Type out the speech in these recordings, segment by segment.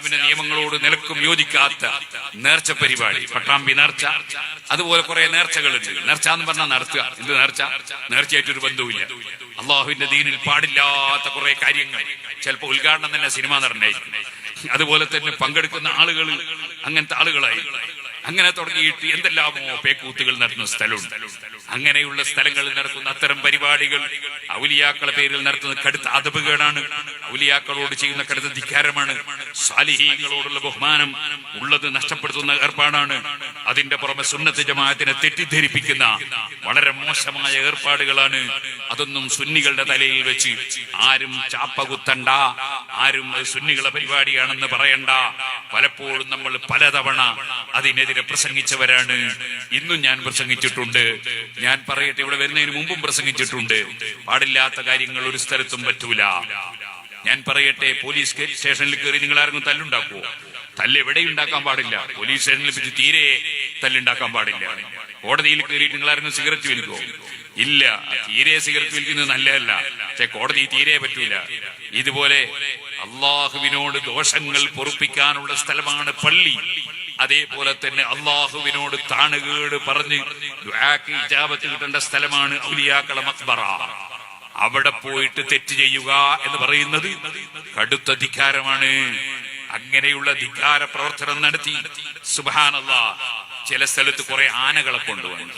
ഇസ്ലാമിന്റെ നിയമങ്ങളോട് നിലക്കും യോജിക്കാത്ത നേർച്ച പരിപാടി പട്ടാമ്പി നേർച്ച. അതുപോലെ കുറെ നേർച്ചകളുണ്ട്. നേർച്ച എന്ന് പറഞ്ഞാൽ നടത്തുക. എന്ത് നേർച്ച? നേർച്ചയായിട്ടൊരു ബന്ധവുമില്ല. അള്ളാഹുവിന്റെ ദീനിൽ പാടില്ലാത്ത കുറെ കാര്യങ്ങൾ. ചിലപ്പോൾ ഉദ്ഘാടനം തന്നെ സിനിമ നടനായിരിക്കും. അതുപോലെ തന്നെ പങ്കെടുക്കുന്ന ആളുകൾ അങ്ങനത്തെ ആളുകളായി. അങ്ങനെ തുടങ്ങിയിട്ട് എന്തെല്ലാമോ പേക്കൂത്തുകൾ നടത്തുന്ന സ്ഥലമുണ്ട്. അങ്ങനെയുള്ള സ്ഥലങ്ങളിൽ നടത്തുന്ന അത്തരം പരിപാടികൾ ഔലിയാക്കളെ പേരിൽ നടത്തുന്ന കടുത്ത അതപുകേടാണ് ഔലിയാക്കളോട് ചെയ്യുന്ന കടുത്ത ധിക്കാരമാണ്. സാലിഹീങ്ങളോടുള്ള ബഹുമാനം ഉള്ളത് നഷ്ടപ്പെടുത്തുന്ന ഏർപ്പാടാണ്. അതിന്റെ പുറമെ സുന്നത്ത് ജമാഅത്തിനെ തെറ്റിദ്ധരിപ്പിക്കുന്ന വളരെ മോശമായ ഏർപ്പാടുകളാണ് അതൊന്നും സുന്നികളുടെ തലയിൽ വെച്ച് ആരും ചാപ്പ കുത്തണ്ട ആരും സുന്നികളെ പരിപാടിയാണെന്ന് പറയണ്ട. പലപ്പോഴും നമ്മൾ പലതവണ അതിനെതിരെ പ്രസംഗിച്ചവരാണ്. ഇന്നും ഞാൻ പ്രസംഗിച്ചിട്ടുണ്ട്. ഞാൻ പറയട്ടെ ഇവിടെ വരുന്നതിന് മുമ്പും പ്രസംഗിച്ചിട്ടുണ്ട്. പാടില്ലാത്ത കാര്യങ്ങൾ ഒരു സ്ഥലത്തും പറ്റൂല. ഞാൻ പറയട്ടെ പോലീസ് സ്റ്റേഷനിൽ കയറി നിങ്ങൾ ആരെങ്കിലും തല്ലുണ്ടാക്കുവോ? തല്ല് എവിടെ ഉണ്ടാക്കാൻ പാടില്ല. പോലീസ് സ്റ്റേഷനിൽ വെച്ച് തീരെ തല്ലുണ്ടാക്കാൻ പാടില്ല. കോടതിയിൽ കയറിയിട്ട് നിങ്ങളായിരുന്നു സിഗരറ്റ് വിൽക്കോ ഇല്ല. തീരെ സിഗരറ്റ് വലിക്കുന്നത് നല്ലതല്ല. പക്ഷെ കോടതി തീരെ പറ്റൂല. ഇതുപോലെ അള്ളാഹുവിനോട് ദോഷങ്ങൾ പൊറുപ്പിക്കാനുള്ള സ്ഥലമാണ് പള്ളി. അതേപോലെ തന്നെ അള്ളാഹുവിനോട് താണുകേട് പറഞ്ഞ് ഇജാബത്ത് കിട്ടേണ്ട സ്ഥലമാണ് ഔലിയാക്കള മക്ബറ. അവിടെ പോയിട്ട് തെറ്റ് ചെയ്യുക എന്ന് പറയുന്നത് കടുത്ത ധിക്കാരമാണ്. അങ്ങനെയുള്ള ധിക്കാര പ്രവർത്തനം നടത്തി. സുബാനല്ല ചില സ്ഥലത്ത് കുറെ ആനകളെ കൊണ്ടുവന്നു.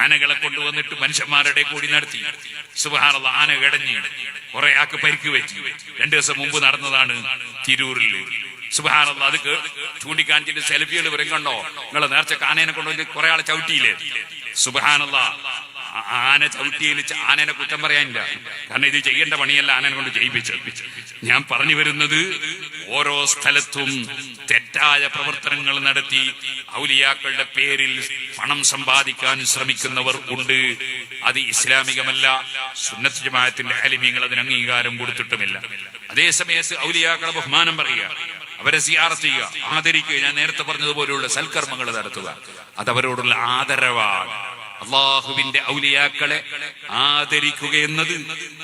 ആനകളെ കൊണ്ടുവന്നിട്ട് മനുഷ്യന്മാരുടെ കൂടി നടത്തി. സുബാനുള്ള ആന കിടഞ്ഞ് കുറെ ആക്ക് പരിക്ക് വെച്ചു രണ്ടു ദിവസം മുമ്പ് നടന്നതാണ് തിരൂരിൽ സുബാനുള്ള അത് ചൂണ്ടിക്കാണിച്ചിട്ട് സെൽഫികൾ വരും കണ്ടോ? നിങ്ങളെ നേർച്ച ആനേനെ കൊണ്ടുവന്ന് കുറെ ആളെ ചവിട്ടിയില്ലേ? സുബാനുള്ള ആന ചവിട്ടിയിൽ ആനേനെ കുറ്റം പറയാനില്ല. കാരണം ഇത് ചെയ്യേണ്ട പണിയല്ല ആനനെ കൊണ്ട് ചെയ്യിപ്പിച്ചത് ഞാൻ പറഞ്ഞു വരുന്നത് ഓരോ സ്ഥലത്തും തെറ്റായ പ്രവർത്തനങ്ങൾ നടത്തി ഔലിയാക്കളുടെ പേരിൽ പണം സമ്പാദിക്കാൻ ശ്രമിക്കുന്നവർ ഉണ്ട്. അത് ഇസ്ലാമികമല്ല സുന്നത്ത് ജമാഅത്തിന്റെ അലിമീങ്ങൾ അതിന് അംഗീകാരം കൊടുത്തിട്ടുമില്ല. അതേ സമയത്ത് ഔലിയാക്കളെ ബഹുമാനം പറയുക അവരെ സിയാറത്ത് ചെയ്യുക ആദരിക്കുക. ഞാൻ നേരത്തെ പറഞ്ഞതുപോലെയുള്ള സൽക്കർമ്മങ്ങൾ നടത്തുക. അത് അവരോടുള്ള ആദരവാണ്. അള്ളാഹുവിന്റെ ഔലിയാക്കളെ ആദരിക്കുക എന്നത്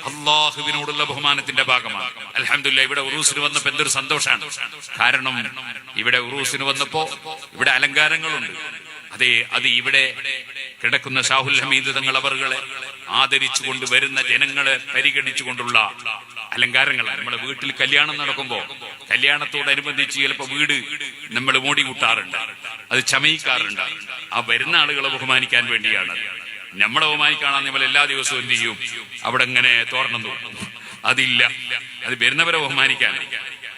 അള്ളാഹുവിനോടുള്ള ബഹുമാനത്തിന്റെ ഭാഗമാണ്. അലഹമില്ല ഇവിടെ ഉറൂസിന് വന്നപ്പോ എന്തൊരു സന്തോഷമാണ് കാരണം ഇവിടെ ഉറൂസിന് വന്നപ്പോ ഇവിടെ അലങ്കാരങ്ങളുണ്ട്. അതെ അത് ഇവിടെ കിടക്കുന്ന ഷാഹുൽ ഹമീദ് തങ്ങൾ അവറുകളെ ആദരിച്ചുകൊണ്ട് വരുന്ന ജനങ്ങളെ പരിഗണിച്ചുകൊണ്ടുള്ള അലങ്കാരങ്ങളാണ്. നമ്മുടെ വീട്ടിൽ കല്യാണം നടക്കുമ്പോ കല്യാണത്തോടനുബന്ധിച്ച് ചിലപ്പോ വീട് നമ്മൾ മോടി കൂട്ടാറുണ്ട് അത് ചമയിക്കാറുണ്ട്. ആ വരുന്ന ആളുകളെ ബഹുമാനിക്കാൻ വേണ്ടിയാണ്. നമ്മളെ ബഹുമാനിക്കാണെന്ന് നമ്മൾ എല്ലാ ദിവസവും എന്ത് ചെയ്യും? അവിടെ ഇങ്ങനെ തോരണം അതില്ല. അത് വരുന്നവരെ ബഹുമാനിക്കാൻ.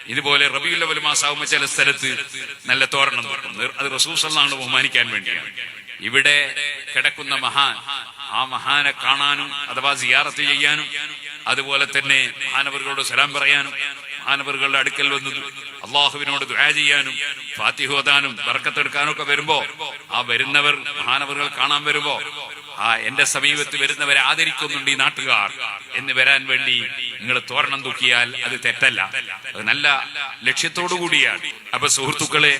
ഇതുപോലെ റബിയുല്ലവൽ മാസാവുമ്പോ ചില സ്ഥലത്ത് നല്ല തോരണം തോന്നും. അത് റസൂസലാണ് ബഹുമാനിക്കാൻ വേണ്ടിയാണ്. ഇവിടെ കിടക്കുന്ന മഹാൻ ആ മഹാനെ കാണാനും അഥവാ സിയാറത്ത് ചെയ്യാനും അതുപോലെ തന്നെ മഹാനവരോട് സലാം പറയാനും മഹാനവറുകളുടെ അടുക്കൽ വന്നത് അള്ളാഹുവിനോട് ദുആ ചെയ്യാനും ഫാത്തിഹോദാനും ഓതാനും ബർക്കത്തെടുക്കാനും ഒക്കെ വരുമ്പോ ആ വരുന്നവർ മഹാനവറുകൾ കാണാൻ വരുമ്പോ ആ എന്റെ സമീപത്ത് വരുന്നവരെ ആദരിക്കുന്നുണ്ട് ഈ നാട്ടുകാർ എന്ന് വരാൻ വേണ്ടി നിങ്ങൾ തോരണം തൂക്കിയാൽ അത് തെറ്റല്ല. അത് നല്ല ലക്ഷ്യത്തോടു കൂടിയാണ്. അപ്പൊ സുഹൃത്തുക്കളെ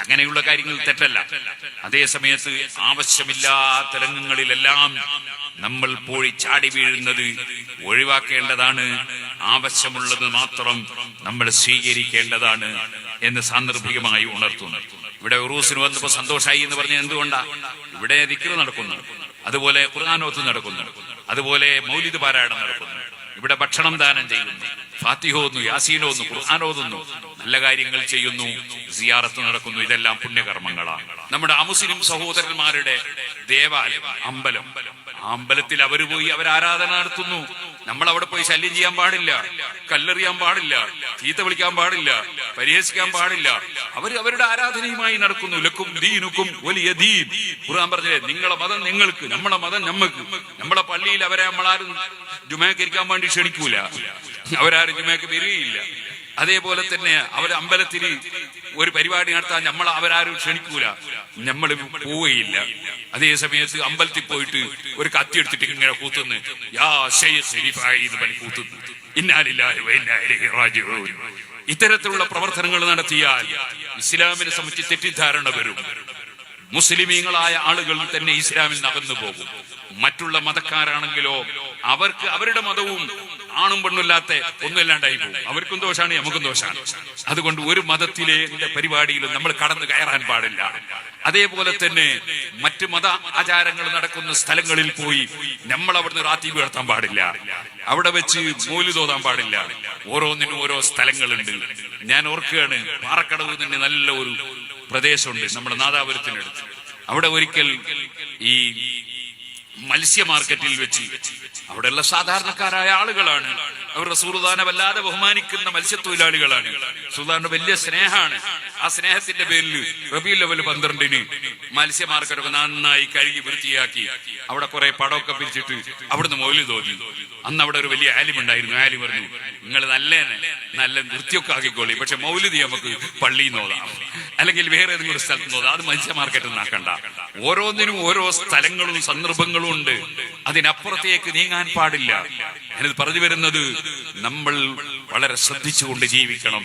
അങ്ങനെയുള്ള കാര്യങ്ങൾ തെറ്റല്ല. അതേ സമയത്ത് ആവശ്യമില്ലാത്ത രംഗങ്ങളിലെല്ലാം നമ്മൾ പോയി ചാടി വീഴുന്നത് ഒഴിവാക്കേണ്ടതാണ്. ആവശ്യമുള്ളത് മാത്രം നമ്മൾ സ്വീകരിക്കേണ്ടതാണ് എന്ന് സാന്ദർഭികമായി ഉണർത്തുന്നു. ഇവിടെ ഉറൂസിന് വന്നപ്പോ സന്തോഷമായി എന്ന് പറഞ്ഞ എന്തുകൊണ്ടാ? ഇവിടെ ദിക്ർ നടക്കുന്നു. അതുപോലെ ഖുർആാനോത്ത് നടക്കുന്നു. അതുപോലെ മൗലിദ് പാരായണം നടക്കുന്നു. ഇവിടെ ഭക്ഷണം ദാനം ചെയ്യുന്നു. ഫാത്തിഹോന്നു യാസീനോന്നു ഖുർആാനോതുന്നു. നല്ല കാര്യങ്ങൾ ചെയ്യുന്നു. സിയാറത്ത് നടക്കുന്നു. ഇതെല്ലാം പുണ്യകർമ്മങ്ങളാണ്. നമ്മുടെ അമുസ്ലിം സഹോദരന്മാരുടെ ദേവാലയം അമ്പലം. അമ്പലത്തിൽ അവർ പോയി അവർ ആരാധന നടത്തുന്നു. നമ്മൾ അവിടെ പോയി ശല്യം ചെയ്യാൻ പാടില്ല. കല്ലെറിയാൻ പാടില്ല. ചീത്ത വിളിക്കാൻ പാടില്ല. പരിഹസിക്കാൻ പാടില്ല. അവർ അവരുടെ ആരാധനയുമായി നടക്കുന്നു. ലക്കും ദീനുക്കും വലിയ ദീൻ. ഖുർആൻ പറഞ്ഞില്ലേ നിങ്ങളെ മതം നിങ്ങൾക്ക് നമ്മളെ മതം നമ്മക്ക്. നമ്മളെ പള്ളിയിൽ അവരെ നമ്മളാരും ജുമേക്കരിക്കാൻ വേണ്ടി ക്ഷണിക്കൂല. അവരാരും ജുമേക്ക് വരികയില്ല. അതേപോലെ തന്നെ അവർ അമ്പലത്തിൽ ഒരു പരിപാടി നടത്താൻ നമ്മൾ അവരാരും ക്ഷണിക്കൂല. നമ്മൾ പോവുകയില്ല. അതേ സമയത്ത് അമ്പലത്തിൽ പോയിട്ട് ഒരു കത്തി എടുത്തിട്ട് ഇങ്ങനെ കൂത്തുന്നു. യാ കൂത്തുന്നു. റാജിഊൻ. ഇത്തരത്തിലുള്ള പ്രവർത്തനങ്ങൾ നടത്തിയാൽ ഇസ്ലാമിനെ സംബന്ധിച്ച് തെറ്റിദ്ധാരണ വരും. മുസ്ലിമീങ്ങളായ ആളുകൾ തന്നെ ഇസ്ലാമിൽ നടന്നു പോകും. മറ്റുള്ള മതക്കാരാണെങ്കിലോ അവർക്ക് അവരുടെ മതവും ആണും പെണ്ണുമില്ലാത്ത ഒന്നുമില്ലാണ്ടായി പോകും. അവർക്കും ദോഷമാണ് നമുക്കും ദോഷമാണ് അതുകൊണ്ട് ഒരു മതത്തിലെ പരിപാടിയിലും നമ്മൾ കടന്നു കയറാൻ പാടില്ല. അതേപോലെ തന്നെ മറ്റു മത ആചാരങ്ങൾ നടക്കുന്ന സ്ഥലങ്ങളിൽ പോയി നമ്മൾ അവിടുന്ന് റാത്തി ഉയർത്താൻ പാടില്ല. അവിടെ വെച്ച് മൂലി തോതാൻ പാടില്ല. ഓരോന്നിനും ഓരോ സ്ഥലങ്ങളുണ്ട്. ഞാൻ ഓർക്കുകയാണ് പാറക്കടവ് തന്നെ നല്ല ഒരു പ്രദേശമുണ്ട് നമ്മുടെ നാദാപുരത്തിനടുത്ത്. അവിടെ ഒരിക്കൽ ഈ മത്സ്യ മാർക്കറ്റിൽ വെച്ച് അവിടെയുള്ള സാധാരണക്കാരായ ആളുകളാണ്. അവർ റസൂർദാനെ വല്ലാതെ ബഹുമാനിക്കുന്ന മത്സ്യത്തൊഴിലാളികളാണ്. സുൽത്താന്റെ വലിയ സ്നേഹമാണ്. ആ സ്നേഹത്തിന്റെ പേരിൽ റബി ലെവൽ പന്ത്രണ്ടിന് മത്സ്യ മാർക്കറ്റൊക്കെ നന്നായി കഴുകി വൃത്തിയാക്കി അവിടെ കുറെ പടമൊക്കെ പിരിച്ചിട്ട് അവിടുന്ന് മൗലി തോന്നി. അന്ന് അവിടെ ഒരു വലിയ ആലിം ഉണ്ടായിരുന്നു. ആലിം പറഞ്ഞു നിങ്ങൾ നല്ല നല്ല നൃത്യമൊക്കെ ആക്കിക്കോളി. പക്ഷെ മൗലിതി നമുക്ക് പള്ളിയിൽ നോതാം അല്ലെങ്കിൽ വേറെ ഏതെങ്കിലും ഒരു സ്ഥലത്ത് നിന്നോ അത് മത്സ്യ മാർക്കറ്റിൽ നിന്നാക്കണ്ട ഓരോന്നിനും ഓരോ സ്ഥലങ്ങളും സന്ദർഭങ്ങളും ഉണ്ട്. അതിനപ്പുറത്തേക്ക് നീങ്ങാൻ പാടില്ല. ഞാനിത് പറഞ്ഞു വരുന്നത് നമ്മൾ വളരെ ശ്രദ്ധിച്ചുകൊണ്ട് ജീവിക്കണം.